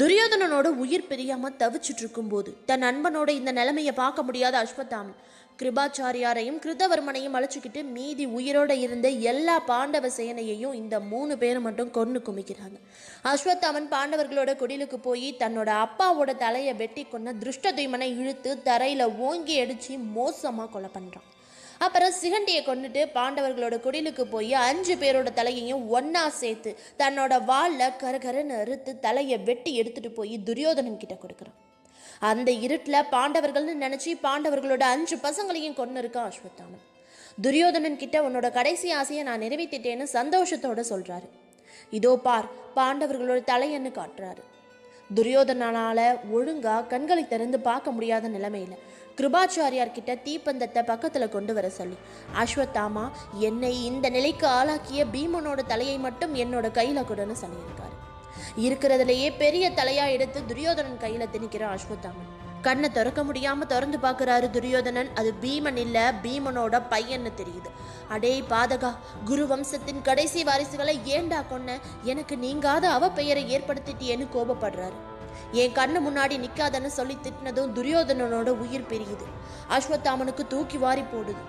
துரியோதனனோட உயிர் பிரியாம தவிச்சிட்டு இருக்கும்போது தன் நண்பனோட இந்த நிலைமையை பார்க்க முடியாத அஸ்வத்தாமன் கிருபாச்சாரியாரையும் கிருதவர்மனையும் அழைச்சிக்கிட்டு மீதி உயிரோட இருந்த எல்லா பாண்டவ சேனையையும் இந்த மூணு பேர் மட்டும் கொன்று குமிக்கிறாங்க. அஸ்வத்தாமன் பாண்டவர்களோட குடிலுக்கு போய் தன்னோட அப்பாவோட தலையை வெட்டி கொண்ட திருஷ்டதுய்மனை இழுத்து தரையில ஓங்கி அடிச்சு மோசமா கொலை பண்றான். அப்புறம் சிகண்டியை கொண்டுட்டு பாண்டவர்களோட குடிலுக்கு போய் அஞ்சு பேரோட தலையையும் ஒன்னா சேர்த்து தன்னோட வாளில் கரகரன்னு அறுத்து தலையை வெட்டி எடுத்துட்டு போய் துரியோதனன் கிட்ட கொடுக்குறான். அந்த இருட்டில் பாண்டவர்கள்னு நினச்சி பாண்டவர்களோட அஞ்சு பசங்களையும் கொண்டு இருக்கான் அஸ்வத்தாமன் துரியோதனன் கிட்ட உன்னோட கடைசி ஆசையை நான் நிறைவேற்றிட்டேன்னு சந்தோஷத்தோட சொல்றாரு. இதோ பார் பாண்டவர்களோட தலையன்னு காட்டுறாரு. துரியோதனால ஒழுங்கா கண்களை திறந்து பார்க்க முடியாத நிலைமையில கிருபாச்சாரியார் கிட்ட தீப்பந்தத்தை பக்கத்துல கொண்டு வர சொல்லி அஸ்வத்தாமா என்னை இந்த நிலைக்கு ஆளாக்கிய பீமனோட தலையை மட்டும் என்னோட கையில கொடுன்னு சொல்லியிருக்காரு. இருக்கிறதுலயே பெரிய தலையா எடுத்து துரியோதனன் கையில திணிக்கிறான் அஸ்வத்தாமன். கண்ணை திறக்க முடியாமல் திறந்து பார்க்குறாரு துரியோதனன். அது பீமன் இல்லை பீமனோட பையன்னு தெரியுது. அடே பாதகா குரு வம்சத்தின் கடைசி வாரிசுகளை ஏண்டா கொன்ன? எனக்கு நீங்காத அவ பெயரை ஏற்படுத்திட்டியேன்னு கோபப்படுறாரு. என் கண்ணு முன்னாடி நிற்காதன்னு சொல்லி திட்டினதும் துரியோதனனோட உயிர் பிரியுது. அஸ்வத்தாமனுக்கு தூக்கி வாரி போடுது.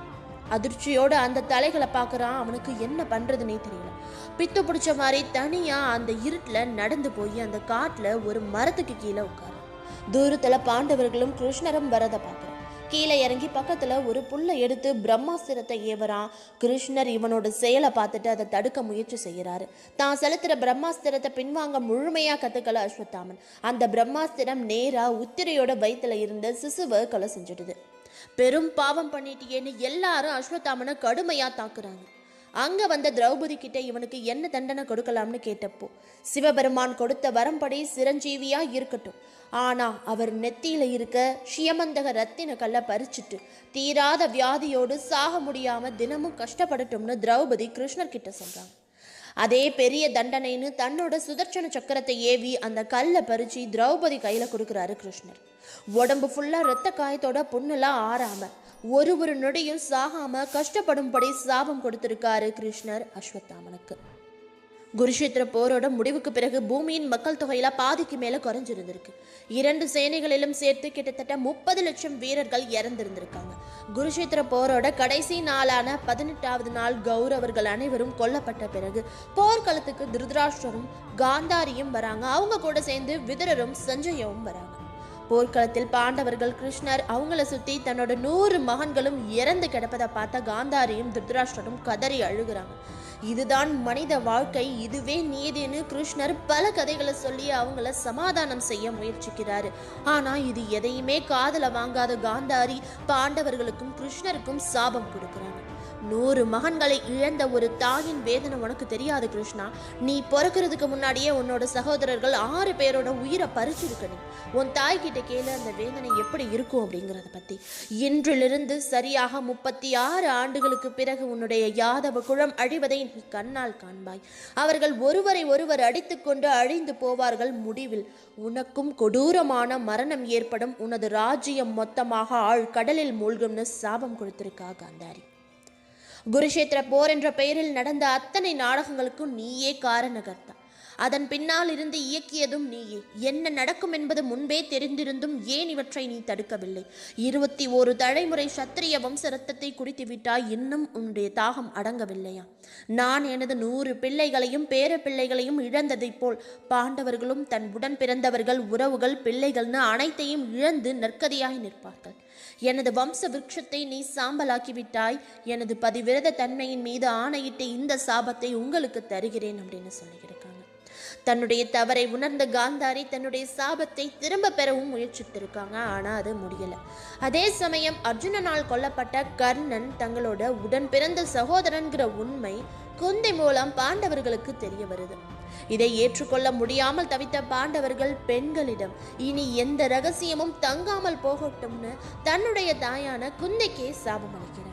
அதிர்ச்சியோட அந்த தலைகளை பார்க்குறான். அவனுக்கு என்ன பண்ணுறதுனே தெரியல. பித்து பிடிச்ச மாதிரி தனியாக அந்த இருட்டில் நடந்து போய் அந்த காட்டில் ஒரு மரத்துக்கு கீழே உட்காரு. தூரத்துல பாண்டவர்களும் கிருஷ்ணரும் வரத பார்க்கறான் கீழே இறங்கி பக்கத்துல ஒரு புல்லை எடுத்து பிரம்மாஸ்திரத்தை ஏவறான். கிருஷ்ணர் இவனோட செயலை பார்த்துட்டு அதை தடுக்க முயற்சி செய்யறாரு தான் செலுத்துற பிரம்மாஸ்திரத்தை பின்வாங்க முழுமையா கத்துக்கல அஸ்வத்தாமன். அந்த பிரம்மாஸ்திரம் நேரா உத்திரையோட வயிற்றுல இருந்த சிசுவை கொலை செஞ்சிடுது. பெரும் பாவம் பண்ணிட்டியேன்னு எல்லாரும் அஸ்வத்தாமனை கடுமையா தாக்குறாங்க. அங்கே வந்த திரௌபதி கிட்ட இவனுக்கு என்ன தண்டனை கொடுக்கலாம்னு கேட்டப்போ சிவபெருமான் கொடுத்த வரம்படி சிரஞ்சீவியாக இருக்கட்டும். ஆனா அவர் நெத்தியில் இருக்க ஷியமந்தக ரத்தின கல்லை பறிச்சுட்டு தீராத வியாதியோடு சாக முடியாமல் தினமும் கஷ்டப்படட்டும்னு திரௌபதி கிருஷ்ணர்கிட்ட சொல்கிறாங்க அதே பெரிய தண்டனைன்னு தன்னோட சுதர்சன சக்கரத்தை ஏவி அந்த கல்லை பறிச்சு திரௌபதி கையில கொடுக்குறாரு கிருஷ்ணர். உடம்பு ஃபுல்லா ரத்த காயத்தோட புண்ணெல்லாம் ஆறாம ஒரு ஒரு நொடியும் சாகாம கஷ்டப்படும்படி சாபம் கொடுத்திருக்காரு கிருஷ்ணர் அஸ்வத்தாமனுக்கு. குருஷேத்திர போரோட முடிவுக்கு பிறகு பூமியின் மக்கள் தொகையில பாதிக்கு மேல குறைஞ்சிருந்திருக்கு. இரண்டு சேனைகளிலும் சேர்த்து கிட்டத்தட்ட முப்பது லட்சம் வீரர்கள் இறந்திருந்திருக்காங்க. குருஷேத்திர போரோட கடைசி நாளான பதினெட்டாவது நாள் கௌரவர்கள் அனைவரும் கொல்லப்பட்ட பிறகு போர்க்களத்துக்கு திருதராஷ்டரும் காந்தாரியும் வராங்க. அவங்க கூட சேர்ந்து விதரரும் சஞ்சயவும் வராங்க. போர்க்களத்தில் பாண்டவர்கள் கிருஷ்ணர் அவங்கள சுத்தி தன்னோட நூறு மகன்களும் இறந்து கிடப்பதை பார்த்த காந்தாரியும் திருதராஷ்டரும் கதறி அழுகுறாங்க. இதுதான் மனித வாழ்க்கை இதுவே நீதின்னு கிருஷ்ணர் பல கதைகளை சொல்லி அவங்கள சமாதானம் செய்ய முயற்சிக்கிறாரு. ஆனா இது எதையுமே காதல வாங்காத காந்தாரி பாண்டவர்களுக்கும் கிருஷ்ணருக்கும் சாபம் கொடுக்குறாங்க. நூறு மகன்களை இழந்த ஒரு தாயின் வேதனை உனக்கு தெரியாது கிருஷ்ணா. நீ பிறக்கிறதுக்கு முன்னாடியே உன்னோட சகோதரர்கள் ஆறு பேரோட உயிரை பறிச்சிருக்கணும். உன் தாய்கிட்ட கேளு அந்த வேதனை எப்படி இருக்கும் அப்படிங்கிறத பத்தி. இன்றிலிருந்து சரியாக முப்பத்தி ஆறு ஆண்டுகளுக்கு பிறகு உன்னுடைய யாதவ குளம் அழிவதை நீ கண்ணால் காண்பாய். அவர்கள் ஒருவரை ஒருவர் அடித்துக்கொண்டு அழிந்து போவார்கள் முடிவில். உனக்கும் கொடூரமான மரணம் ஏற்படும். உனது ராஜ்யம் மொத்தமாக ஆழ் கடலில் மூழ்கும்னு சாபம் கொடுத்திருக்கா காந்தாரி குருஷேத்திர போர் என்ற பெயரில் நடந்த அத்தனை நாடகங்களுக்கும் நீயே காரணகர்த்தா. அதன் பின்னால் இருந்து இயக்கியதும் நீயே. என்ன நடக்கும் என்பது முன்பே தெரிந்திருந்தும் ஏன் இவற்றை நீ தடுக்கவில்லை? இருபத்தி ஒரு தலைமுறை சத்திரிய வம்ச ரத்தத்தை குடித்துவிட்டாய் இன்னும் உன்னுடைய தாகம் அடங்கவில்லையா? நான் எனது நூறு பிள்ளைகளையும் பேர பிள்ளைகளையும் இழந்ததைப் போல் பாண்டவர்களும் தன் உடன் பிறந்தவர்கள் உறவுகள் பிள்ளைகள்னு அனைத்தையும் இழந்து நற்கதியாய் நிற்பார்கள். எனது வம்ச விருட்சத்தை நீ சாம்பலாக்கிவிட்டாய் எனது பதிவிரத தன்மையின் மீது ஆணையிட்டு இந்த சாபத்தை உங்களுக்கு தருகிறேன் அப்படின்னு சொல்லியிருக்கேன் தன்னுடைய தவறை உணர்ந்த காந்தாரி தன்னுடைய சாபத்தை திரும்ப பெறவும் முயற்சித்திருக்காங்க. ஆனால் அது முடியல. அதே சமயம் அர்ஜுனனால் கொல்லப்பட்ட கர்ணன் தங்களோட உடன் பிறந்த சகோதரன்கிற உண்மை குந்தை மூலம் பாண்டவர்களுக்கு தெரிய வருது. இதை ஏற்றுக்கொள்ள முடியாமல் தவித்த பாண்டவர்கள் பெண்களிடம் இனி எந்த ரகசியமும் தங்காமல் போகட்டும்னு தன்னுடைய தாயான குந்தைக்கே சாபம் அளிக்கிறார்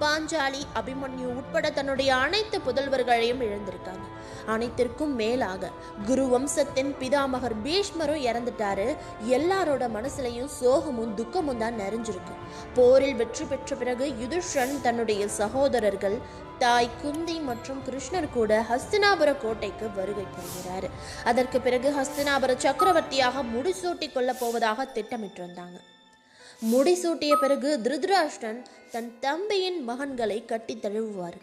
பாஞ்சாலி அபிமன்யு உட்பட தன்னுடைய அனைத்து புதல்வர்களையும் இழந்திருக்காங்க. அனைத்திற்கும் மேலாக குரு வம்சத்தின் பிதாமகர் பீஷ்மரும் இறந்துட்டாரு. எல்லாரோட மனசுலையும் சோகமும் துக்கமும் தான் நிறைஞ்சிருக்கு. போரில் வெற்றி பெற்ற பிறகு யுதிஷ்டன் தன்னுடைய சகோதரர்கள் தாய் குந்தி மற்றும் கிருஷ்ணர் கூட ஹஸ்தினாபுர கோட்டைக்கு வருகை புரிகிறார். அதற்கு பிறகு ஹஸ்தினாபுர சக்கரவர்த்தியாக முடிசூட்டிக் கொள்ளப் போவதாக திட்டமிட்டிருந்தாங்க முடிசூட்டிய பிறகு திருதராஷ்டன் தன் தம்பியின் மகன்களை கட்டி தழுவுவார்.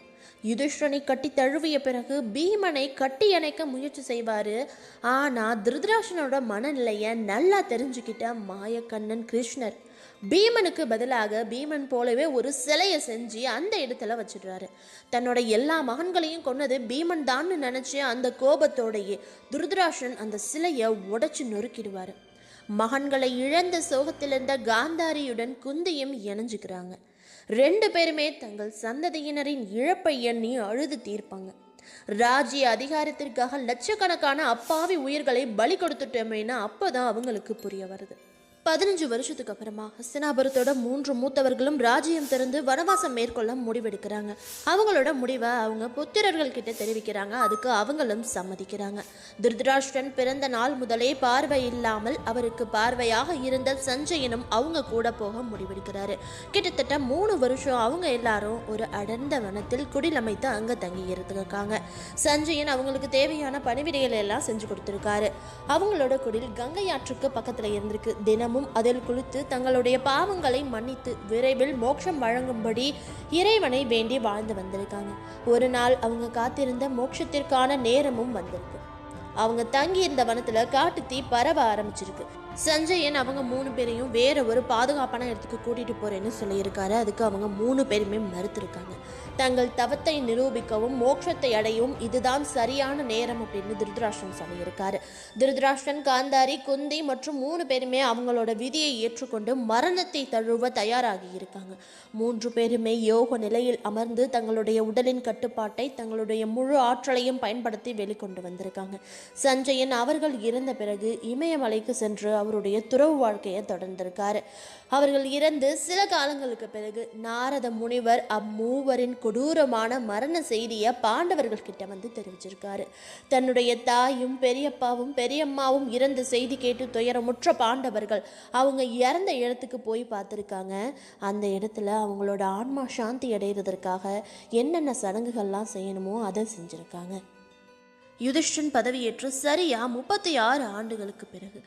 யுதிஷ்டனை கட்டி தழுவிய பிறகு பீமனை கட்டி அணைக்க முயற்சி செய்வார். ஆனால் திருதராஷ்டனோட மனநிலையை நல்லா தெரிஞ்சுக்கிட்ட மாயக்கண்ணன் கிருஷ்ணர். பீமனுக்கு பதிலாக பீமன் போலவே ஒரு சிலையை செஞ்சு அந்த இடத்துல வச்சிடுறாரு. தன்னோட எல்லா மகன்களையும் கொன்னது பீமன் தான்னு நினச்சி அந்த கோபத்தோடையே துருதராஷன் அந்த சிலையை உடச்சி நொறுக்கிடுவார். மகன்களை இழந்த சோகத்திலிருந்த காந்தாரியுடன் குந்தியும் இணைஞ்சுக்கிறாங்க. ரெண்டு பேருமே தங்கள் சந்ததியினரின் இழப்பை எண்ணி அழுது தீர்ப்பாங்க. ராஜ்ய அதிகாரத்திற்காக லட்சக்கணக்கான அப்பாவி உயிர்களை பலி கொடுத்துட்டோமேனா அப்போதான் அவங்களுக்கு புரிய வருது. பதினஞ்சு வருஷத்துக்கு அப்புறமா ஹஸ்தினாபுரத்தோட மூன்று மூத்தவர்களும் ராஜ்யம் திறந்து வனவாசம் மேற்கொள்ள முடிவெடுக்கிறாங்க. அவங்களோட முடிவை அவங்க புத்திரர்கள் கிட்ட தெரிவிக்கிறாங்க. அதுக்கு அவங்களும் சம்மதிக்கிறாங்க. திருதராஷ்டிரன் பிறந்த நாள் முதலே பார்வை இல்லாமல் அவருக்கு பார்வையாக இருந்த சஞ்சயனும் அவங்க கூட போக முடிவெடுக்கிறாரு. கிட்டத்தட்ட மூணு வருஷம் அவங்க எல்லாரும் ஒரு அடர்ந்த வனத்தில் குடிலமைத்து அங்க தங்கி இருந்திருக்காங்க. சஞ்சயன் அவங்களுக்கு தேவையான பணிவிடைகளை எல்லாம் செஞ்சு கொடுத்துருக்காரு. அவங்களோட குடில் கங்கை ஆற்றுக்கு பக்கத்துல இருந்திருக்கு. தினமும் அதில் குளித்து தங்களுடைய பாவங்களை மன்னித்து விரைவில் மோட்சம் வழங்கும்படி இறைவனை வேண்டி வாழ்ந்து வந்திருக்காங்க. ஒரு நாள் அவங்க காத்திருந்த மோட்சத்திற்கான நேரமும் வந்திருக்கு. அவங்க தங்கி இருந்த வனத்துல காட்டு தீ பரவ ஆரம்பிச்சிருக்கு. சஞ்சயன் அவங்க மூணு பேரையும் வேற ஒரு பாதுகாப்பான இடத்துக்கு கூட்டிட்டு போறேன்னு சொல்லியிருக்காரு. அதுக்கு அவங்க மூணு பேருமே மறுத்திருக்காங்க. தங்கள் தவத்தை நிரூபிக்கவும் மோட்சத்தை அடையவும் இதுதான் சரியான நேரம் அப்படின்னு திருதராஷ்டன் சொல்லியிருக்காரு. திருதராஷ்டன் காந்தாரி குந்தி மற்றும் மூணு பேருமே அவங்களோட விதியை ஏற்றுக்கொண்டு மரணத்தை தழுவ தயாராகி இருக்காங்க. மூன்று பேருமே யோக நிலையில் அமர்ந்து தங்களுடைய உடலின் கட்டுப்பாட்டை தங்களுடைய முழு ஆற்றலையும் பயன்படுத்தி வெளிக்கொண்டு வந்திருக்காங்க. சஞ்சயன் அவர்கள் இறந்த பிறகு இமயமலைக்கு சென்று அவருடைய துறவு வாழ்க்கையை தொடர்ந்திருக்காரு. அவர்கள் இறந்து சில காலங்களுக்கு பிறகு நாரத முனிவர் அம்மூவரின் கொடூரமான மரண செய்தியை பாண்டவர்கள் கிட்ட வந்து தெரிவிச்சிருக்காரு. தன்னுடைய தாயும் பெரியப்பாவும் பெரியம்மாவும் இறந்த செய்தி கேட்டு துயரமுற்ற பாண்டவர்கள் அவங்க இறந்த இடத்துக்கு போய் பார்த்துருக்காங்க. அந்த இடத்துல அவங்களோட ஆன்மா சாந்தி அடைகிறதற்காக என்னென்ன சடங்குகள்லாம் செய்யணுமோ அதை செஞ்சுருக்காங்க. யுதிஷ்டன் பதவியேற்று சரியா முப்பத்தி ஆறு ஆண்டுகளுக்கு பிறகு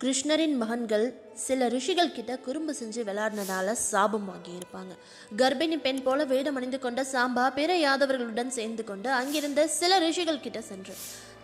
கிருஷ்ணரின் மகன்கள் சில ரிஷிகள் கிட்ட குறும்பு செஞ்சு விளையாடினதால சாபம் வாங்கியிருப்பாங்க கர்ப்பிணி பெண் போல வேடம் அணிந்து கொண்ட சாம்பா பிற யாதவர்களுடன் சேர்ந்து கொண்டு அங்கிருந்த சில ரிஷிகள் கிட்ட சென்று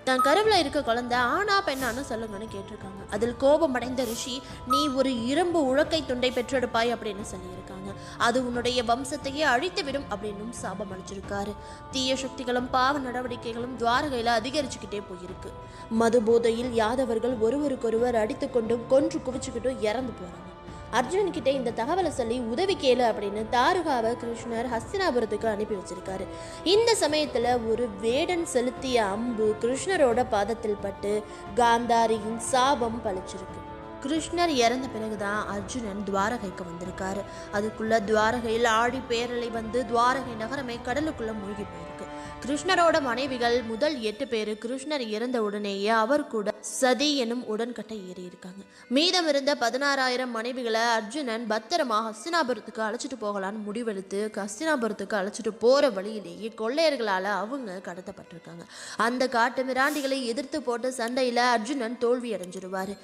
தன் கருவில் இருக்க குழந்தை ஆனா பெண்ணான்னு சொல்லுங்கன்னு கேட்டிருக்காங்க. அதில் கோபமடைந்த ரிஷி நீ ஒரு இரும்பு உழக்கை துண்டை பெற்றெடுப்பாய் அப்படின்னு சொல்லியிருக்காங்க. அது உன்னுடைய வம்சத்தையே அழித்து விடும் அப்படின்னும் சாபம் அளிச்சிருக்காரு. தீய சக்திகளும் பாவ நடவடிக்கைகளும் துவாரகையில் அதிகரிச்சுக்கிட்டே போயிருக்கு. மது போதையில் யாதவர்கள் ஒருவருக்கொருவர் அடித்துக்கொண்டும் கொன்று குவிச்சுக்கிட்டும் இறந்து போறாங்க. அர்ஜுன் கிட்ட இந்த தகவலை சொல்லி உதவி கேளு அப்படின்னு தாருகாவை கிருஷ்ணர் ஹஸ்தினாபுரத்துக்கு அனுப்பி வச்சிருக்காரு. இந்த சமயத்துல ஒரு வேடன் செலுத்திய அம்பு கிருஷ்ணரோட பாதத்தில் பட்டு காந்தாரியின் சாபம் பழிச்சிருக்கு கிருஷ்ணர் இறந்த பிறகுதான் அர்ஜுனன் துவாரகைக்கு வந்திருக்காரு. அதுக்குள்ள துவாரகையில் ஆடி பேரலை வந்து துவாரகை நகரமே கடலுக்குள்ள மூழ்கி போயிருக்கு. கிருஷ்ணரோட மனைவிகள் முதல் எட்டு பேரு கிருஷ்ணர் இறந்த உடனேயே அவர் கூட சதி எனும் உடன்கட்டை ஏறி இருக்காங்க. மீதம் இருந்த பதினாறாயிரம் மனைவிகளை அர்ஜுனன் பத்திரமா ஹஸ்தினாபுரத்துக்கு அழைச்சிட்டு போகலான்னு முடிவெடுத்து ஹஸ்தினாபுரத்துக்கு அழைச்சிட்டு போற வழியிலேயே கொள்ளையர்களால அவங்க கடத்தப்பட்டிருக்காங்க. அந்த காட்டு மிராண்டிகளை எதிர்த்து போட்ட சண்டையில அர்ஜுனன் தோல்வி அடைஞ்சிருவாரு.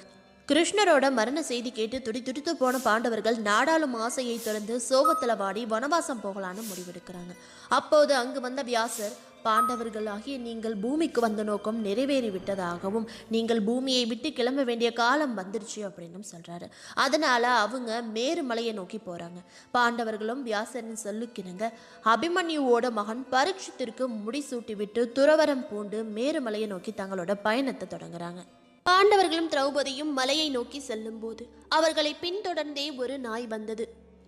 கிருஷ்ணரோட மரண செய்தி கேட்டு துடி துடித்து போன பாண்டவர்கள் நாடாளும் ஆசையை திறந்து சோகத்துல வாடி வனவாசம் போகலான்னு முடிவெடுக்கிறாங்க. அப்போது அங்கு வந்த வியாசர் பாண்டவர்களாகிய நீங்கள் பூமிக்கு வந்த நோக்கம் நிறைவேறி விட்டதாகவும் நீங்கள் பூமியை விட்டு கிளம்ப வேண்டிய காலம் வந்துருச்சு அப்படின்னும் சொல்கிறாரு அதனால் அவங்க மேருமலையை நோக்கி போகிறாங்க பாண்டவர்களும் வியாசரின் சொல்லுக்கிணங்க அபிமன்யுவோட மகன் பரீட்சித்திற்கு முடிசூட்டி விட்டு துறவரம் பூண்டு மேருமலையை நோக்கி தங்களோட பயணத்தை தொடங்குறாங்க. பாண்டவர்களும் திரௌபதியும் மலையை நோக்கி செல்லும்போது அவர்களை பின்தொடர்ந்தே ஒரு நாய் வந்தது.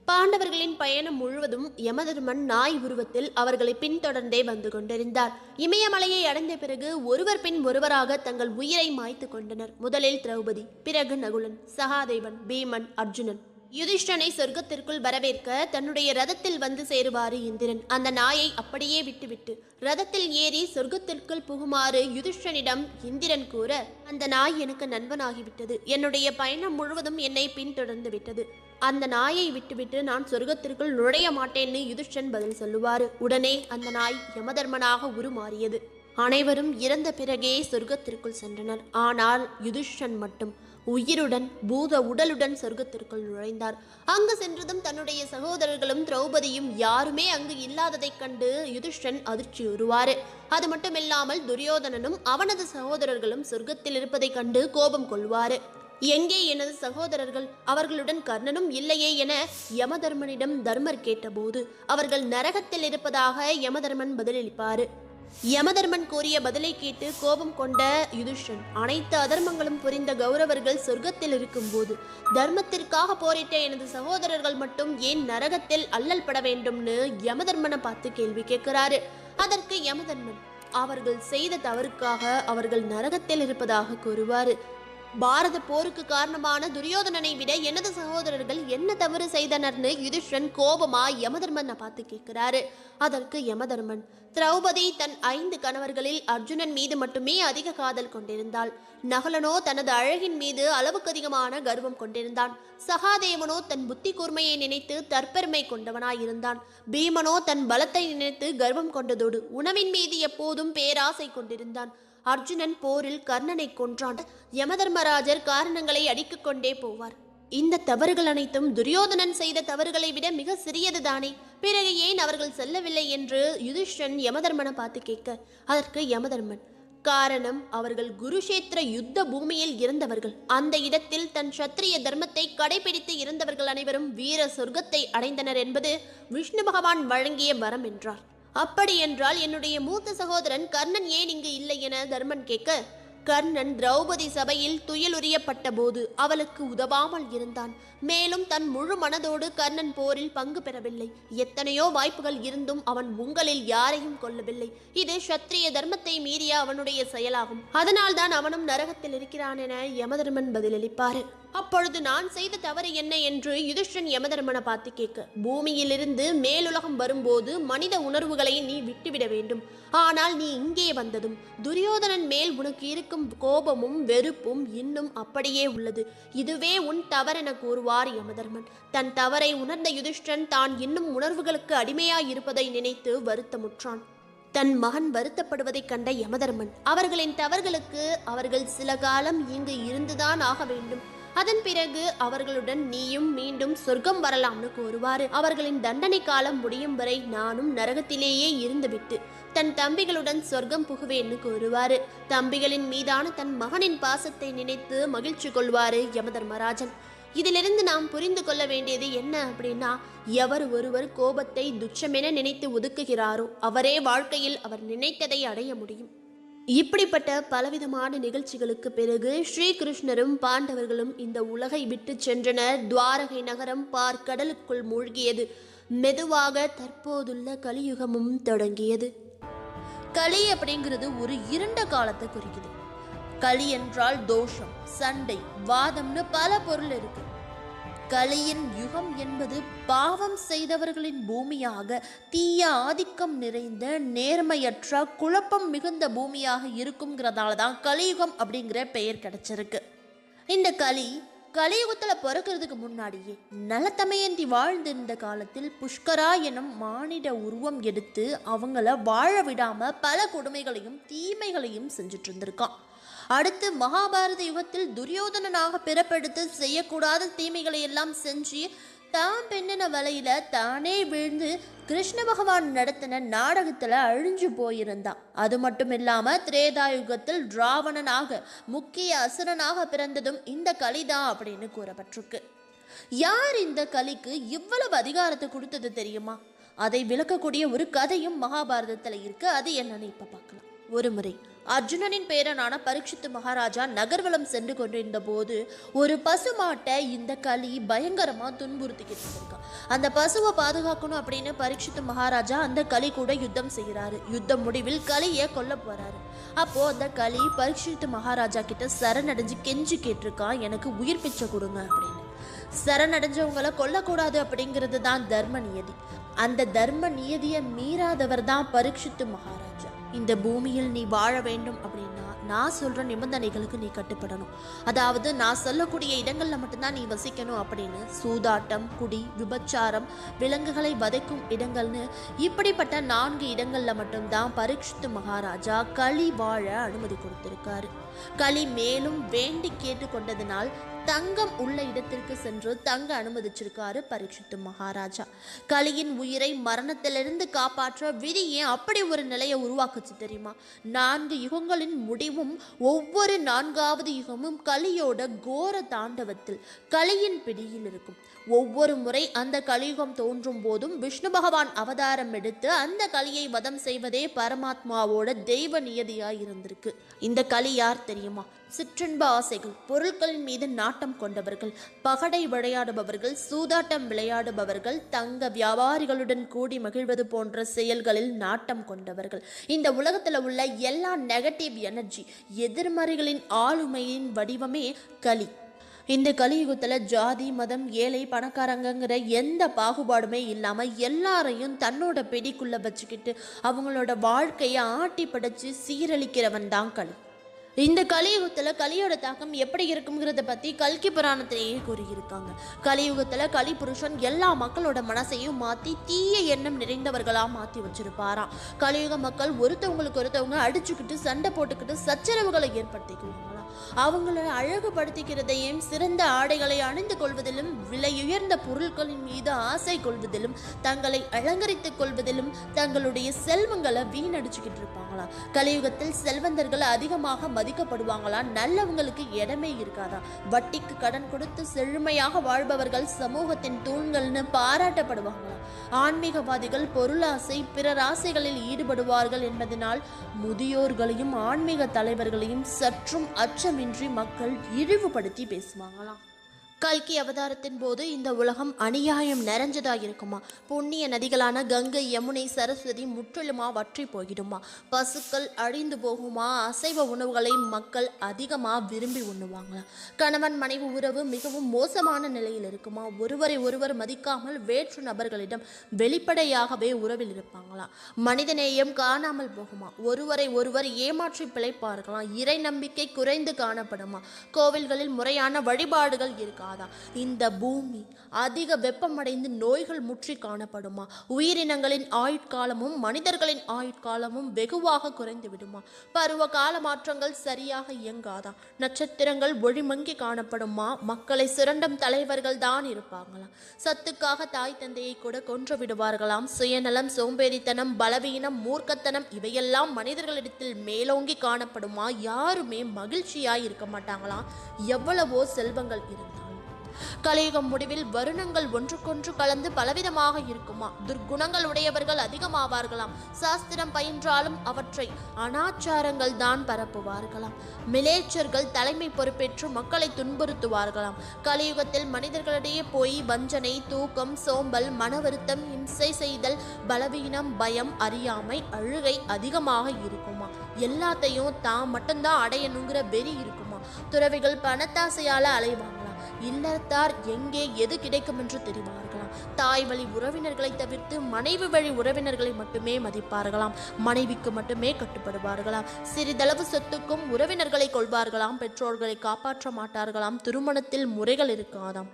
பாண்டவர்களின் பயணம் முழுவதும் யமதர்மன் நாய் உருவத்தில் அவர்களை பின்தொடர்ந்தே வந்து கொண்டிருந்தார். இமயமலையை அடைந்த பிறகு ஒருவர் பின் ஒருவராக தங்கள் உயிரை மாய்த்து கொண்டனர். முதலில் திரௌபதி பிறகு நகுலன் சகாதேவன் பீமன் அர்ஜுனன். யுதிஷ்டனை சொர்க்கத்திற்குள் வரவேற்க தன்னுடைய ரதத்தில் வந்து சேருவாரு இந்திரன். அந்த நாயை அப்படியே விட்டுவிட்டு ரதத்தில் ஏறி சொர்க்கத்திற்குள் புகுமாறு யுதிஷ்டனிடம் இந்திரன் கூற அந்த நாய் எனக்கு நண்பனாகிவிட்டது. என்னுடைய பயணம் முழுவதும் என்னை பின்தொடர்ந்து விட்டது. அந்த நாயை விட்டுவிட்டு நான் சொர்க்கத்திற்குள் நுழைய மாட்டேன்னு யுதிஷ்டன் பதில் சொல்லுவார். உடனே அந்த நாய் யமதர்மனாக உருமாறியது. அனைவரும் இறந்த பிறகே சொர்க்கத்திற்குள் சென்றனர். ஆனால் யுதிஷ்டன் மட்டும் உயிருடன் பூத உடலுடன் சொர்க்கத்திற்குள் நுழைந்தார். அங்கு சென்றதும் தன்னுடைய சகோதரர்களும் திரௌபதியும் யாருமே அங்கு இல்லாததைக் கண்டு யுதிஷ்டன் உருவார் அது மட்டுமில்லாமல் துரியோதனனும் அவனது சகோதரர்களும் சொர்க்கத்தில் இருப்பதைக் கண்டு கோபம் கொள்வார் எங்கே எனது சகோதரர்கள் அவர்களுடன் கர்ணனும் இல்லையே என யமதர்மனிடம் தர்மர் கேட்டபோது அவர்கள் நரகத்தில் இருப்பதாக யமதர்மன் பதிலளிப்பார். யமதர்மன் கூறிய பதிலை கேட்டு கோபம் கொண்ட யுதிஷ்டன் அனைத்து அதர்மங்களும் புரிந்த கௌரவர்கள் சொர்க்கத்தில் இருக்கும்போது தர்மத்திற்காக போரிட்ட எனது சகோதரர்கள் மட்டும் ஏன் நரகத்தில் அல்லல் பட வேண்டும்னு யமதர்மனை பார்த்து கேள்வி கேட்கிறாரு. அதற்கு யமதர்மன் அவர்கள் செய்த தவறுக்காக அவர்கள் நரகத்தில் இருப்பதாக கூறுவாரு. பாரத போருக்கு காரணமான துரியோதனனை விட எனது சகோதரர்கள் என்ன தவறு செய்தனர்னு யுதிஷ்டன் கோபமா யமதர்மனை பார்த்து கேட்கிறாரு. அதற்கு யமதர்மன் திரௌபதி தன் ஐந்து கணவர்களில் அர்ஜுனன் மீது மட்டுமே அதிக காதல் கொண்டிருந்தாள். நகலனோ தனது அழகின் மீது அளவுக்கு அதிகமான கர்வம் கொண்டிருந்தான். சகாதேவனோ தன் புத்தி கூர்மையை நினைத்து தற்பெருமை கொண்டவனாயிருந்தான். பீமனோ தன் பலத்தை நினைத்து கர்வம் கொண்டதோடு உணவின் மீது எப்போதும் பேராசை கொண்டிருந்தான். அர்ஜுனன் போரில் கர்ணனை கொன்றான். யமதர்மராஜர் காரணங்களை அடித்துக் கொண்டே போவார். இந்த தவறுகள் அனைத்தும் துரியோதனன் செய்த தவறுகளை விட மிக சிறியதுதானே பிறகு ஏன் அவர்கள் செல்லவில்லை என்று யுதிஷ்டன் யமதர்மனை பார்த்து கேட்க அதற்கு யமதர்மன். காரணம் அவர்கள் குருஷேத்திர யுத்த பூமியில் இருந்தவர்கள். அந்த இடத்தில் தன் சத்திரிய தர்மத்தை கடைபிடித்து இருந்தவர்கள் அனைவரும் வீர சொர்க்கத்தை அடைந்தனர் என்பது விஷ்ணு பகவான் வழங்கிய வரம் என்றார். அப்படியென்றால் என்னுடைய மூத்த சகோதரன் கர்ணன் ஏன் இங்கு இல்லை என தர்மன் கேட்க கர்ணன் திரௌபதி சபையில் துயலுரியப்பட்ட போது அவளுக்கு உதவாமல் இருந்தான். மேலும் தன் முழு மனதோடு கர்ணன் போரில் பங்கு பெறவில்லை. எத்தனையோ வாய்ப்புகள் இருந்தும் அவன் உங்களில் யாரையும் கொல்லவில்லை. இது சத்திரிய தர்மத்தை மீறிய அவனுடைய செயலாகும். அதனால்தான் அவனும் நரகத்தில் இருக்கிறான் என யமதர்மன் பதிலளிப்பார். அப்பொழுது நான் செய்த தவறு என்ன என்று யுதிஷ்டன் யமதர்மனை பார்த்து கேட்க பூமியிலிருந்து மேலுலகம் வரும்போது மனித உணர்வுகளை நீ விட்டுவிட வேண்டும். ஆனால் நீ இங்கே வந்ததும் துரியோதனன் மேல் உனக்கு இருக்கும் கோபமும் வெறுப்பும் இன்னும் அப்படியே உள்ளது. இதுவே உன் தவறென கூறுவார் யமதர்மன். தன் தவறை உணர்ந்த யுதிஷ்டன் தான் இன்னும் உணர்வுகளுக்கு அடிமையாய் இருப்பதை நினைத்து வருத்தமுற்றான். தன் மகன் வருத்தப்படுவதைக் கண்ட யமதர்மன் அவர்களின் தவறுகளுக்கு அவர்கள் சில காலம் இங்கு இருந்துதான் ஆக வேண்டும். அதன் பிறகு அவர்களுடன் நீயும் மீண்டும் சொர்க்கம் வரலாம்னு கூறுவாரு. அவர்களின் தண்டனை காலம் முடியும் வரை நானும் நரகத்திலேயே இருந்துவிட்டு தன் தம்பிகளுடன் சொர்க்கம் புகுவேன்னு கூறுவாரு. தம்பிகளின் மீதான தன் மகனின் பாசத்தை நினைத்து மகிழ்ச்சி கொள்வாரு யமதர்மராஜன். இதிலிருந்து நாம் புரிந்து கொள்ள வேண்டியது என்ன அப்படின்னா எவர் ஒருவர் கோபத்தை துச்சமென நினைத்து ஒதுக்குகிறாரோ அவரே வாழ்க்கையில் அவர் நினைத்ததை அடைய முடியும். இப்படிப்பட்ட பலவிதமான நிகழ்ச்சிகளுக்கு பிறகு ஸ்ரீகிருஷ்ணரும் பாண்டவர்களும் இந்த உலகை விட்டு சென்றனர். துவாரகை நகரம் பார்க்கடலுக்குள் மூழ்கியது. மெதுவாக தற்போதுள்ள கலியுகமும் தொடங்கியது. களி அப்படிங்கிறது ஒரு இருண்ட காலத்தை குறிக்குது. களி என்றால் தோஷம் சண்டை வாதம்னு பல பொருள் இருக்கு. கலியின் யுகம் என்பது பாவம் செய்தவர்களின் பூமியாக தீய ஆதிக்கம் நிறைந்த நேர்மையற்ற குழப்பம் மிகுந்த பூமியாக இருக்குங்கிறதால தான் கலியுகம் அப்படிங்கிற பெயர் கிடைச்சிருக்கு. இந்த கலி கலியுகத்தில் பிறக்கிறதுக்கு முன்னாடியே நலத்தமையந்தி வாழ்ந்திருந்த காலத்தில் புஷ்கரா எனும் மானிட உருவம் எடுத்து அவங்கள வாழ விடாமல் பல கொடுமைகளையும் தீமைகளையும் செஞ்சுட்டு இருந்திருக்கான். அடுத்து மகாபாரத யுகத்தில் துரியோதனனாக பிறப்பெடுத்து செய்யக்கூடாத தீமைகளை எல்லாம் செஞ்சு தான் பெண்ணின வலையில தானே விழுந்து கிருஷ்ண பகவான் நடத்தின நாடகத்துல அழிஞ்சு போயிருந்தான். அது மட்டும் இல்லாம திரேதாயுகத்தில் ராவணனாக முக்கிய அசுரனாக பிறந்ததும் இந்த கலிதான் அப்படின்னு கூறப்பட்டிருக்கு. யார் இந்த கலிக்கு இவ்வளவு அதிகாரத்தை கொடுத்தது தெரியுமா? அதை விளக்கக்கூடிய ஒரு கதையும் மகாபாரதத்துல இருக்கு. அது என்னன்னு இப்ப பார்க்கலாம். ஒரு முறை அர்ஜுனனின் பேரனான பரீட்சித்து மகாராஜா நகர்வலம் சென்று கொண்டிருந்த போது ஒரு பசுமாட்டை இந்த களி பயங்கரமா துன்புறுத்திக்கிட்டு இருக்கான் அந்த பசுவை பாதுகாக்கணும் அப்படின்னு பரீட்சித்து மகாராஜா அந்த களி கூட யுத்தம் செய்கிறாரு. யுத்தம் முடிவில் களியை கொல்ல போறாரு. அப்போ அந்த களி பரீட்சித்து மகாராஜா கிட்ட சரணடைஞ்சு கெஞ்சி கேட்டிருக்கான் எனக்கு உயிர் பிச்சை கொடுங்க அப்படின்னு. சரணடைஞ்சவங்களை கொல்லக்கூடாது அப்படிங்கிறது தான் தர்ம நியதி. அந்த தர்ம நியதியை மீறாதவர் தான் பரீட்சித்து மகாராஜா. இந்த பூமியில் நீ வாழ வேண்டும் அப்படின்னா நான் சொல்கிற நிபந்தனைகளுக்கு நீ கட்டுப்படணும். அதாவது நான் சொல்லக்கூடிய இடங்களில் மட்டும்தான் நீ வசிக்கணும் அப்படின்னு சூதாட்டம் குடி விபச்சாரம் விலங்குகளை வதைக்கும் இடங்கள்னு இப்படிப்பட்ட நான்கு இடங்களில் மட்டும்தான் பரீட்சித்து மகாராஜா களி வாழ அனுமதி கொடுத்திருக்காரு. களி மேலும் வேண்டி கேட்டுக்கொண்டதினால் தங்கம் உள்ள இடத்திற்கு சென்று தங்க அனுமதிச்சிருக்காரு பரீட்சித்து மகாராஜா. கலியின் உயிரை மரணத்திலிருந்து காப்பாற்ற விதி ஏன் அப்படி ஒரு நிலையை உருவாக்குச்சு தெரியுமா? நான்கு யுகங்களின் முடிவும் ஒவ்வொரு நான்காவது யுகமும் களியோட கோர தாண்டவத்தில் கலியின் பிடியில் இருக்கும். ஒவ்வொரு முறை அந்த கலியுகம் தோன்றும் போதும் விஷ்ணு பகவான் அவதாரம் எடுத்து அந்த கலியை வதம் செய்வதே பரமாத்மாவோட தெய்வ நியதியாக இருந்திருக்கு இந்த களி யார் தெரியுமா? சிற்றின்ப ஆசைகள் பொருட்களின் மீது நாட்டம் கொண்டவர்கள் பகடை விளையாடுபவர்கள் சூதாட்டம் விளையாடுபவர்கள் தங்க வியாபாரிகளுடன் கூடி மகிழ்வது போன்ற செயல்களில் நாட்டம் கொண்டவர்கள். இந்த உலகத்தில் உள்ள எல்லா நெகட்டிவ் எனர்ஜி எதிர்மறைகளின் ஆளுமையின் வடிவமே களி இந்த கலியுகத்தில் ஜாதி மதம் ஏழை பணக்காரங்கங்கிற எந்த பாகுபாடுமே இல்லாமல் எல்லாரையும் தன்னோட பிடிக்குள்ளே வச்சுக்கிட்டு அவங்களோட வாழ்க்கையை ஆட்டி படைச்சு சீரழிக்கிறவன் தான் களி இந்த கலியுகத்தில் கலியோட தாக்கம் எப்படி இருக்குங்கிறத பற்றி கல்கி புராணத்திலேயே கூறியிருக்காங்க. கலியுகத்தில் கலி புருஷன் எல்லா மக்களோட மனசையும் மாற்றி தீய எண்ணம் நிறைந்தவர்களாக மாற்றி வச்சிருப்பாராம். கலியுக மக்கள் ஒருத்தவங்களுக்கு ஒருத்தவங்க அடிச்சுக்கிட்டு சண்டை போட்டுக்கிட்டு சச்சரவுகளை ஏற்படுத்திக்குவாங்களாம் அவங்களை அழகுபடுத்திக்கிறதையும் சிறந்த ஆடைகளை அணிந்து கொள்வதிலும் விலையுயர்ந்த பொருட்களின் மீது ஆசை கொள்வதிலும் தங்களை அலங்கரித்துக் கொள்வதிலும் தங்களுடைய செல்வங்களை வீணடிச்சுக்கிட்டு இருப்பாங்களா? கலியுகத்தில் செல்வந்தர்கள் அதிகமாக மதிக்கப்படுவாங்களா? நல்லவங்களுக்கு இடமே இருக்காதா? வட்டிக்கு கடன் கொடுத்து செழுமையாக வாழ்பவர்கள் சமூகத்தின் தூண்கள்னு பாராட்டப்படுவாங்களா? ஆன்மீகவாதிகள் பொருளாசை பிறர் ஆசைகளில் ஈடுபடுவார்கள் என்பதனால் முதியோர்களையும் ஆன்மீக தலைவர்களையும் சற்றும் அச்ச அச்சமின்றி மக்கள் இழிவுபடுத்தி பேசுவாங்களாம். கல்கி அவதாரத்தின் போது இந்த உலகம் அநியாயம் நிறைஞ்சதா இருக்குமா? புண்ணிய நதிகளான கங்கை யமுனை சரஸ்வதி முற்றிலுமா வற்றி போயிடுமா? பசுக்கள் அழிந்து போகுமா? அசைவ உணவுகளை மக்கள் அதிகமாக விரும்பி உண்ணுவாங்களாம் கணவன் மனைவி உறவு மிகவும் மோசமான நிலையில் இருக்குமா? ஒருவரை ஒருவர் மதிக்காமல் வேற்று நபர்களிடம் வெளிப்படையாகவே உறவில் இருப்பாங்களாம் மனிதநேயம் காணாமல் போகுமா? ஒருவரை ஒருவர் ஏமாற்றி பிழைப்பார்களாம் இறை நம்பிக்கை குறைந்து காணப்படுமா? கோவில்களில் முறையான வழிபாடுகள் இருக்கா? காணப்படாதா? இந்த பூமி அதிக வெப்பமடைந்து நோய்கள் முற்றி காணப்படுமா? உயிரினங்களின் ஆயுட்காலமும் மனிதர்களின் ஆயுட்காலமும் வெகுவாக குறைந்து விடுமா பருவ கால மாற்றங்கள் சரியாக இயங்காதா? நட்சத்திரங்கள் ஒளிமங்கி காணப்படுமா? மக்களை சுரண்டும் தலைவர்கள் தான் இருப்பாங்களாம் சத்துக்காக தாய் தந்தையை கூட கொன்று விடுவார்களாம் சுயநலம் சோம்பேறித்தனம் பலவீனம் மூர்க்கத்தனம் இவையெல்லாம் மனிதர்களிடத்தில் மேலோங்கி காணப்படுமா? யாருமே மகிழ்ச்சியாய் இருக்க மாட்டாங்களாம் எவ்வளவோ செல்வங்கள் இருந்தால் கலியுகம் முடிவில் வருணங்கள் ஒன்றுக்கொன்று கலந்து பலவிதமாக இருக்குமா? துர்க்குணங்கள் உடையவர்கள் அதிகமாவார்களாம். சாஸ்திரம் பயின்றாலும் அவற்றை அனாச்சாரங்கள் தான் பரப்புவார்களாம். மிலேச்சர்கள் தலைமை பொறுப்பேற்று மக்களை துன்புறுத்துவார்களாம். கலியுகத்தில் மனிதர்களிடையே போய் வஞ்சனை தூக்கம் சோம்பல் மன வருத்தம் இம்சை செய்தல் பலவீனம் பயம் அறியாமை அழுகை அதிகமாக இருக்குமா? எல்லாத்தையும் தான் மட்டும்தான் அடையணுங்கிற வெறி இருக்குமா? துறவிகள் பணத்தாசையால் அலைவாங்க. இல்லத்தார் எங்கே எது கிடைக்கும் என்று தெரிவார்களாம். தாய் வழி உறவினர்களை தவிர்த்து மனைவி வழி உறவினர்களை மட்டுமே மதிப்பார்களாம். மனைவிக்கு மட்டுமே கட்டுப்படுவார்களாம். சிறிதளவு சொத்துக்கும் உறவினர்களை கொள்வார்களாம். பெற்றோர்களை காப்பாற்ற மாட்டார்களாம். திருமணத்தில் முறைகள் இருக்காதாம்.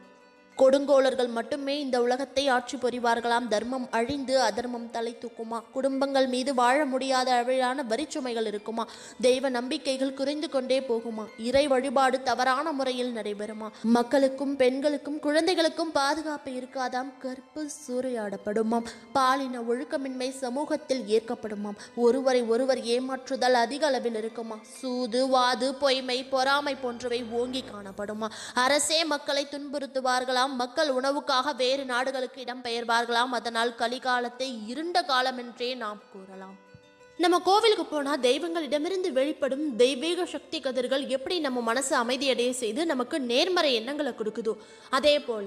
கொடுங்கோளர்கள் மட்டுமே இந்த உலகத்தை ஆட்சி புரிவார்களாம். தர்மம் அழிந்து அதர்மம் தலை தூக்குமா? குடும்பங்கள் மீது வாழ முடியாத அளவிலான வரிச்சுமைகள் இருக்குமா? தெய்வ நம்பிக்கைகள் குறைந்து கொண்டே போகுமா? இறை வழிபாடு தவறான முறையில் நடைபெறுமா? மக்களுக்கும் பெண்களுக்கும் குழந்தைகளுக்கும் பாதுகாப்பு இருக்காதாம்? கற்பு சூறையாடப்படுமாம் பாலின ஒழுக்கமின்மை சமூகத்தில் ஏற்கப்படுமாம் ஒருவரை ஒருவர் ஏமாற்றுதல் அதிக அளவில் இருக்குமா? சூது வாது பொய்மை பொறாமை போன்றவை ஓங்கி காணப்படுமா? அரசே மக்களை துன்புறுத்துவார்களாம். மக்கள் உணவுக்காக வேறு நாடுகளுக்கு இடம்பெயர்வார்களாம். அதனால் கலிகாலத்தை இருண்ட காலம் என்றே நாம் கூறலாம். நம்ம கோவிலுக்கு போனால் தெய்வங்களிடமிருந்து வெளிப்படும் தெய்வீக சக்தி கதிர்கள் எப்படி நம்ம மனசு அமைதியடைய செய்து நமக்கு நேர்மறை எண்ணங்களை கொடுக்குதோ அதே போல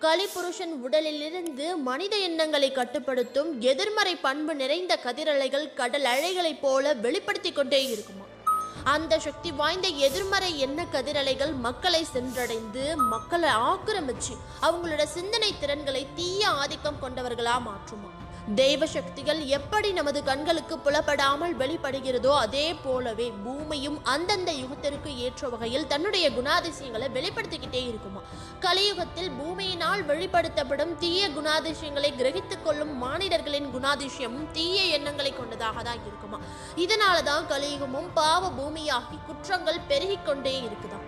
கலிபுருஷன் உடலிலிருந்து மனித எண்ணங்களை கட்டுப்படுத்தும் எதிர்மறை பண்பு நிறைந்த கதிரலைகள் கடல் அலைகளைப் போல வெளிப்படுத்தி கொண்டே இருக்குமா? அந்த சக்தி வாய்ந்த எதிர்மறை எண்ண கதிரலைகள் மக்களை சென்றடைந்து மக்களை ஆக்கிரமிச்சு அவங்களோட சிந்தனை திறன்களை தீய ஆதிக்கம் கொண்டவர்களா மாற்றுமா? தெய்வ சக்திகள் எப்படி நமது கண்களுக்கு புலப்படாமல் வெளிப்படுகிறதோ அதே போலவே பூமியும் அந்தந்த யுகத்திற்கு ஏற்ற வகையில் தன்னுடைய குணாதிசயங்களை வெளிப்படுத்திக்கிட்டே இருக்குமா? கலியுகத்தில் பூமியினால் வெளிப்படுத்தப்படும் தீய குணாதிசயங்களை கிரகித்துக் கொள்ளும் மானிடர்களின் குணாதிசயமும் தீய எண்ணங்களை கொண்டதாக தான் இருக்குமா? இதனால தான் கலியுகமும் பாவ பூமியாகி குற்றங்கள் பெருகிக்கொண்டே இருக்குதாம்.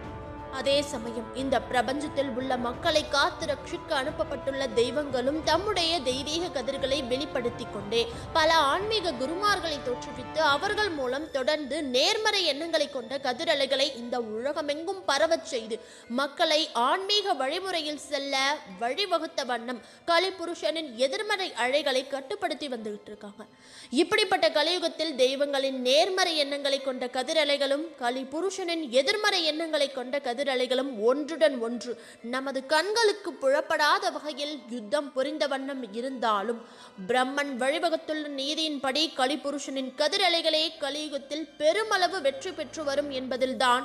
அதே சமயம் இந்த பிரபஞ்சத்தில் உள்ள மக்களை காத்து ரட்சிக்க அனுப்பப்பட்டுள்ள தெய்வங்களும் தம்முடைய தெய்வீக கதிர்களை வெளிப்படுத்தி கொண்டே பல ஆன்மீக குருமார்களை தோற்றுவித்து அவர்கள் மூலம் தொடர்ந்து நேர்மறை எண்ணங்களை கொண்ட கதிரலைகளை இந்த உலகமெங்கும் பரவச் செய்து மக்களை ஆன்மீக வழிமுறையில் செல்ல வழிவகுத்த வண்ணம் கலிபுருஷனின் எதிர்மறை அழைகளை கட்டுப்படுத்தி வந்துகிட்டு இருக்காங்க இப்படிப்பட்ட கலியுகத்தில் தெய்வங்களின் நேர்மறை எண்ணங்களை கொண்ட கதிரலைகளும் கலிபுருஷனின் எதிர்மறை எண்ணங்களை கொண்ட கதிர் கதிரலைகளும் ஒன்றுடன் ஒன்று நமது கண்களுக்கு புலப்படாத வகையில் யுத்தம் புரிந்த வண்ணம் இருந்தாலும் பிரம்மன் வழிவகுத்துள்ள நீதியின்படி கலிபுருஷனின் கதிரலைகளே கலியுகத்தில் பெருமளவு வெற்றி பெற்று வரும் என்பதில்தான்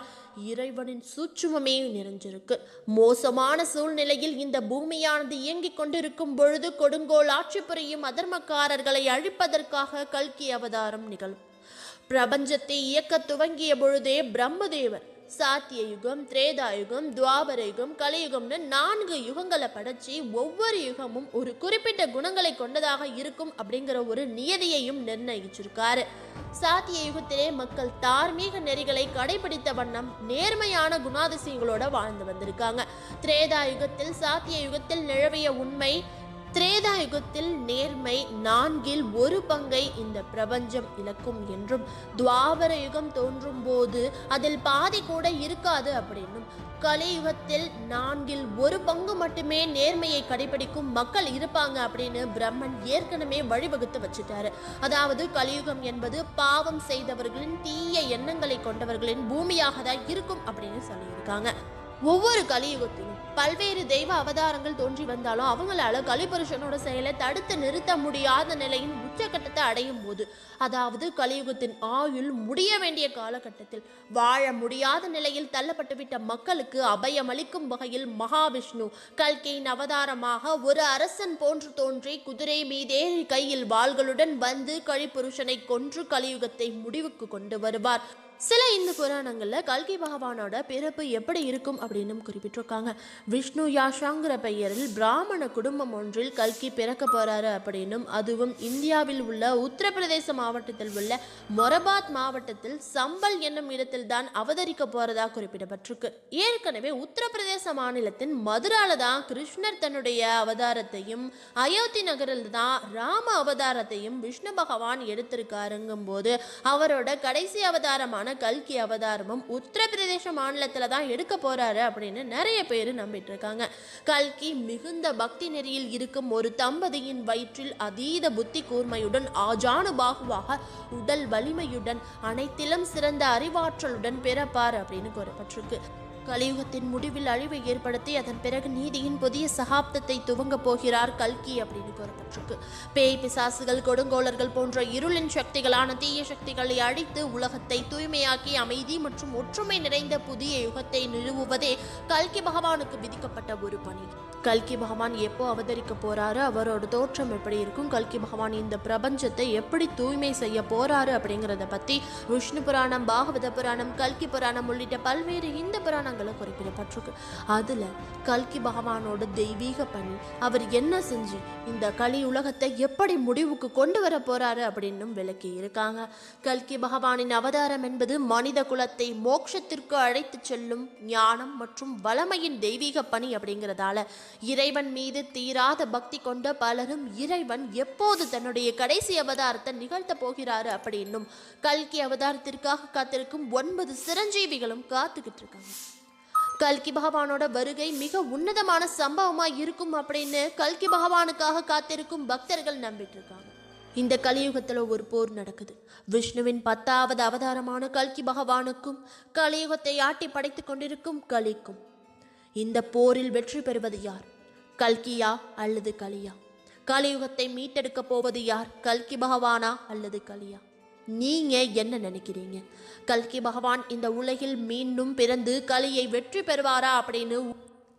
இறைவனின் சூட்சுமமே நிறைஞ்சிருக்கு. மோசமான சூழ்நிலையில் இந்த பூமியானது இயங்கிக் கொண்டிருக்கும் பொழுது கொடுங்கோல் ஆட்சி புரியும் அதர்மக்காரர்களை அழிப்பதற்காக கல்கி அவதாரம் நிகழும். பிரபஞ்சத்தை இயக்க துவங்கிய பொழுதே பிரம்மதேவர் சாத்திய யுகம் திரேதா யுகம் துவாபர யுகம் கலியுகம்னு நான்கு யுகங்களை படைச்சி ஒவ்வொரு யுகமும் ஒரு குறிப்பிட்ட குணங்களை கொண்டதாக இருக்கும் அப்படிங்கிற ஒரு நியதியையும் நிர்ணயிச்சிருக்காரு. சாத்திய யுகத்திலே மக்கள் தார்மீக நெறிகளை கடைபிடித்த வண்ணம் நேர்மையான குணாதிசயங்களோட வாழ்ந்து வந்திருக்காங்க. திரேதா யுகத்தில் சாத்திய யுகத்தில் நிலவிய உண்மை திரேதாயுகத்தில் நேர்மை நான்கில் ஒரு பங்கை இந்த பிரபஞ்சம் இழக்கும் என்றும் துவாபர யுகம் தோன்றும் போது அதில் பாதி கூட இருக்காது அப்படின்னும் கலியுகத்தில் நான்கில் ஒரு பங்கு மட்டுமே நேர்மையை கடைபிடிக்கும் மக்கள் இருப்பாங்க அப்படின்னு பிரம்மன் ஏற்கனவே வழிவகுத்து வச்சுட்டாரு. அதாவது கலியுகம் என்பது பாவம் செய்தவர்களின் தீய எண்ணங்களை கொண்டவர்களின் பூமியாக தான் இருக்கும் அப்படின்னு சொல்லியிருக்காங்க. ஒவ்வொரு கலியுகத்திலும் பல்வேறு தெய்வ அவதாரங்கள் தோன்றி வந்தாலும் அவங்களால கலிபுருஷனோட செயலை தடுத்து நிறுத்த முடியாத நிலையின் உச்சகட்டத்தை அடையும் போது அதாவது கலியுகத்தின் ஆயுள் முடிய வேண்டிய காலகட்டத்தில் வாழ முடியாத நிலையில் தள்ளப்பட்டுவிட்ட மக்களுக்கு அபயம் அளிக்கும் வகையில் மகாவிஷ்ணு கல்கையின் அவதாரமாக ஒரு அரசன் போன்று தோன்றி குதிரை மீதேறி கையில் வாள்களுடன் வந்து கலிபுருஷனை கொன்று கலியுகத்தை முடிவுக்கு கொண்டு வருவார். சில இந்து புராணங்களில் கல்கி பகவானோட பிறப்பு எப்படி இருக்கும் அப்படின்னு குறிப்பிட்டிருக்காங்க. விஷ்ணு யாஷாங்கிற பெயரில் பிராமண குடும்பம் ஒன்றில் கல்கி பிறக்க போறாரு அப்படின்னும் அதுவும் இந்தியாவில் உள்ள உத்தரப்பிரதேச மாவட்டத்தில் உள்ள மொரபாத் மாவட்டத்தில் சம்பல் என்னும் இடத்தில் தான் அவதரிக்க போறதா குறிப்பிடப்பட்டிருக்கு. ஏற்கனவே உத்தரப்பிரதேச மாநிலத்தின் மதுரால தான் கிருஷ்ணர் தன்னுடைய அவதாரத்தையும் அயோத்தி நகரில் தான் ராம அவதாரத்தையும் விஷ்ணு பகவான் எடுத்திருக்காருங்கும் போது அவரோட கடைசி அவதாரமான கல்கி அவதாரமும் உத்தரப்பிரதேச மாநிலத்தில் தான் எடுக்க போறாரு அப்படின்னு நிறைய பேர் நம்பிட்டு இருக்காங்க. கல்கி மிகுந்த பக்தி நெறியில் இருக்கும் ஒரு தம்பதியின் வயிற்றில் அதீத புத்தி கூர்மையுடன் ஆஜானுபாகுவாக உடல் வலிமையுடன் அனைத்திலும் சிறந்த அறிவாற்றலுடன் பிறப்பார் அப்படின்னு கூறப்பட்டிருக்கு. கலியுகத்தின் முடிவில் அழிவை ஏற்படுத்தி அதன் பிறகு நீதியின் புதிய சகாப்தத்தை துவங்க போகிறார் கல்கி அப்படின்னு கூறப்பட்டிருக்கு. பேய் பிசாசுகள் கொடுங்கோலர்கள் போன்ற இருளின் சக்திகளான தீய சக்திகளை அழித்து உலகத்தை தூய்மையாக்கி அமைதி மற்றும் ஒற்றுமை நிறைந்த புதிய யுகத்தை நிறுவுவதே கல்கி பகவானுக்கு விதிக்கப்பட்ட ஒரு பணி. கல்கி பகவான் எப்போ அவதரிக்க போறாரு? அவரோட தோற்றம் எப்படி இருக்கும்? கல்கி பகவான் இந்த பிரபஞ்சத்தை எப்படி தூய்மை செய்ய போறாரு அப்படிங்கிறத பத்தி விஷ்ணு புராணம் பாகவத புராணம் கல்கி புராணம் உள்ளிட்ட பல்வேறு இந்த புராணங்களை குறிப்பிடப்பட்டிருக்கு. அதுல கல்கி பகவானோட தெய்வீக பணி அவர் என்ன செஞ்சு இந்த கலி உலகத்தை எப்படி முடிவுக்கு கொண்டு வர போறாரு அப்படின்னும் விளக்கி இருக்காங்க. கல்கி பகவானின் அவதாரம் என்பது மனித குலத்தை மோட்சத்திற்கு அழைத்து செல்லும் ஞானம் மற்றும் வளமையின் தெய்வீக பணி அப்படிங்கிறதால இறைவன் மீது தீராத பக்தி கொண்ட பலரும் இறைவன் எப்போது தன்னுடைய கடைசி அவதாரத்தை நிகழ்த்த போகிறாரு அப்படின்னும் கல்கி அவதாரத்திற்காக காத்திருக்கும் ஒன்பது சிரஞ்சீவிகளும் காத்துக்கிட்டு இருக்காங்க. கல்கி பகவானோட வருகை மிக உன்னதமான சம்பவமா இருக்கும் அப்படின்னு கல்கி பகவானுக்காக காத்திருக்கும் பக்தர்கள் நம்பிட்டு இருக்காங்க இந்த கலியுகத்தில் ஒரு போர் நடக்குது. விஷ்ணுவின் பத்தாவது அவதாரமான கல்கி பகவானுக்கும் கலியுகத்தை ஆட்டி படைத்துக் கொண்டிருக்கும் கலிக்கும். இந்த போரில் வெற்றி பெறுவது யார்? கல்கியா அல்லது கலியா? கலியுகத்தை மீட்டெடுக்க போவது யார்? கல்கி பகவானா அல்லது கலியா? நீங்க என்ன நினைக்கிறீங்க? கல்கி பகவான் இந்த உலகில் மீண்டும் பிறந்து கலியை வெற்றி பெறுவாரா அப்படின்னு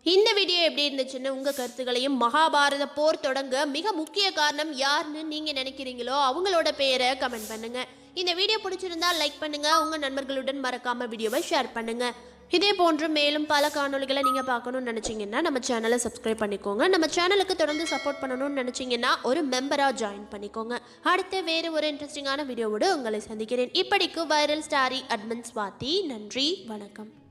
இந்த வீடியோ எப்படி இருந்துச்சுன்னு உங்கள் கருத்துக்களையும் மகாபாரத போர் தொடங்க மிக முக்கிய காரணம் யாருன்னு நீங்கள் நினைக்கிறீங்களோ அவங்களோட பெயரை கமெண்ட் பண்ணுங்கள் இந்த வீடியோ பிடிச்சிருந்தா லைக் பண்ணுங்கள் உங்கள் நண்பர்களுடன் மறக்காமல் வீடியோவை ஷேர் பண்ணுங்கள் இதே போன்று மேலும் பல காணொளிகளை நீங்கள் பார்க்கணும்னு நினச்சிங்கன்னா நம்ம சேனலை சப்ஸ்கிரைப் பண்ணிக்கோங்க. நம்ம சேனலுக்கு தொடர்ந்து சப்போர்ட் பண்ணணும்னு நினச்சிங்கன்னா ஒரு மெம்பராக ஜாயின் பண்ணிக்கோங்க. அடுத்து வேறு ஒரு இன்ட்ரெஸ்டிங்கான வீடியோவோடு உங்களை சந்திக்கிறேன். இப்படிக்கு வைரல் ஸ்டாரி அட்மன் ஸ்வாதி நன்றி வணக்கம்.